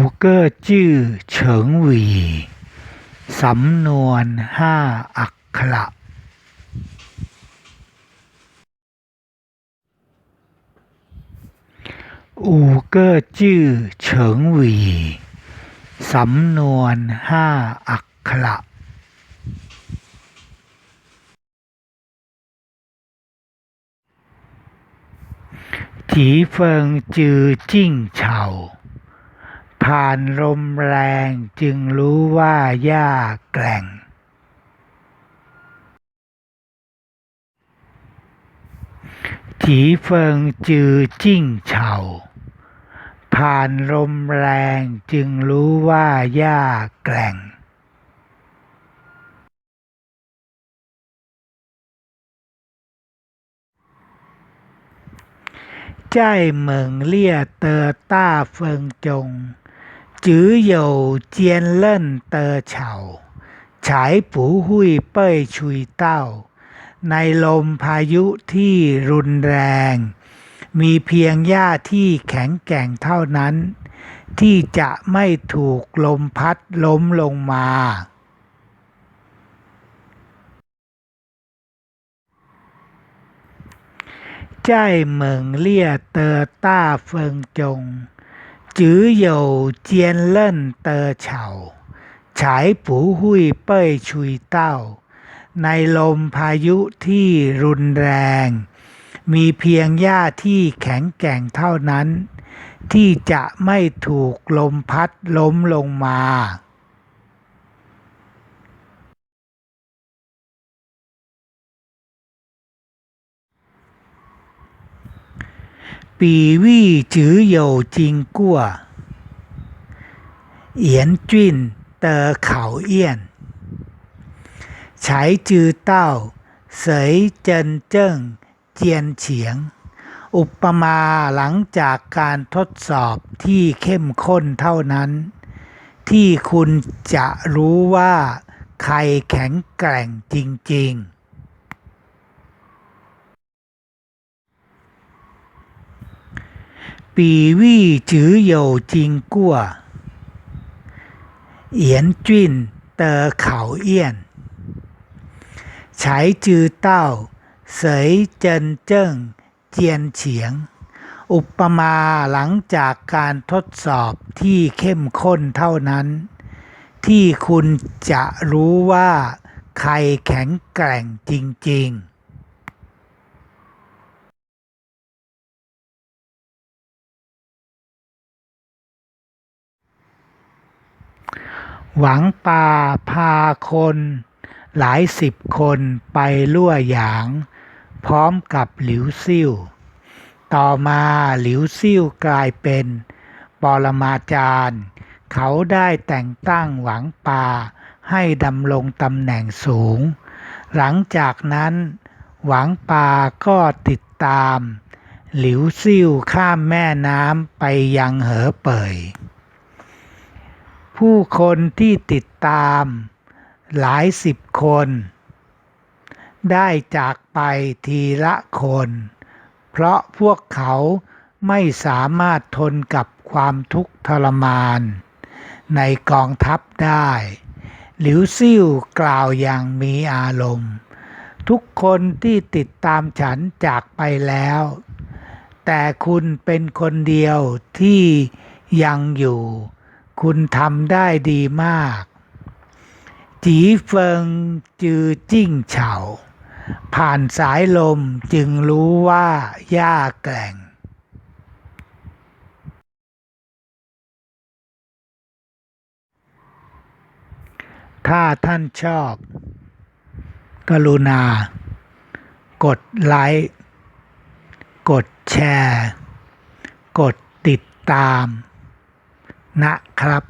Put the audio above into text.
五个จื่อเฉิงหวีสำนวนห้าอักขระอูเก้อจื่อเฉิงหวีสำนวนห้าอักขระจีเฟิงจือจิ้งเฉา ผ่านลมแรงจึงรู้ว่าหญ้าแกร่งจีเฟิงจือจิ้งเฉาผ่านลมแรงจึงรู้ว่าหญ้าแกร่ง ใจเหมิงเลี่ยเตอต้าเฟิงจง จื้อเหยวเจียนเล่นเตอเฉาฉายปูหุยเป้ยชุยเต้าในลมพายุที่รุนแรง มีเพียงหญ้าที่แข็งแกร่งเท่านั้น ที่จะไม่ถูกลมพัดล้มลงมา ใจเหมิงเลี่ยเตอต้าเฟิงจง 只有坚韧的草才不会被吹倒ในลมพายุที่รุนแรง มีเพียงหญ้าที่แข็งแกร่งเท่านั้น ที่จะไม่ถูกลมพัดล้มลงมา ปีวี่จื้อเหยวจิงกั่วเหยียนจุ้นเตอเขาเอี้ยน ใช้จือเต้าเสยเจินเจิ้งเจียนเฉียงอุปมาหลังจากการทดสอบที่เข้มข้นเท่านั้น ที่คุณจะรู้ว่าใครแข็งแกร่งจริง ๆ ปีวี่จื้อเหยวจิงกั่วเหยียนจุ้นเตอเขาเอี้ยนใช้จือเต้าเสยเจินเจิ้งเจียนเฉียง อุปมาหลังจากการทดสอบที่เข้มข้นเท่านั้น ที่คุณจะรู้ว่าใครแข็งแกร่งจริง ๆ หวังปาพาคน หลายสิบคนไปลั่วหยาง พร้อมกับหลิวซิ่ว ต่อมาหลิวซิ่วกลายเป็นปรมาจารย์ เขาได้แต่งตั้งหวังปาให้ดำรงตำแหน่งสูง หลังจากนั้น หวังปาก็ติดตาม หลิวซิ่วข้ามแม่น้ำไปยังเหอเป่ย ผู้คนที่ติดตามหลายสิบคน ได้จากไปทีละคน เพราะพวกเขาไม่สามารถทนกับความทุกข์ทรมาน ในกองทัพได้ หลิวซิ่วกล่าวอย่างมีอารมณ์ ทุกคนที่ติดตามฉันจากไปแล้ว แต่คุณเป็นคนเดียวที่ยังอยู่ คุณทำได้ดีมาก จีเฟิงจือจิ้งเฉา ผ่านสายลมจึงรู้ว่าหญ้าแกร่งถ้าท่านชอบ กรุณา กดไลค์ กดแชร์ กดติดตาม นะครับ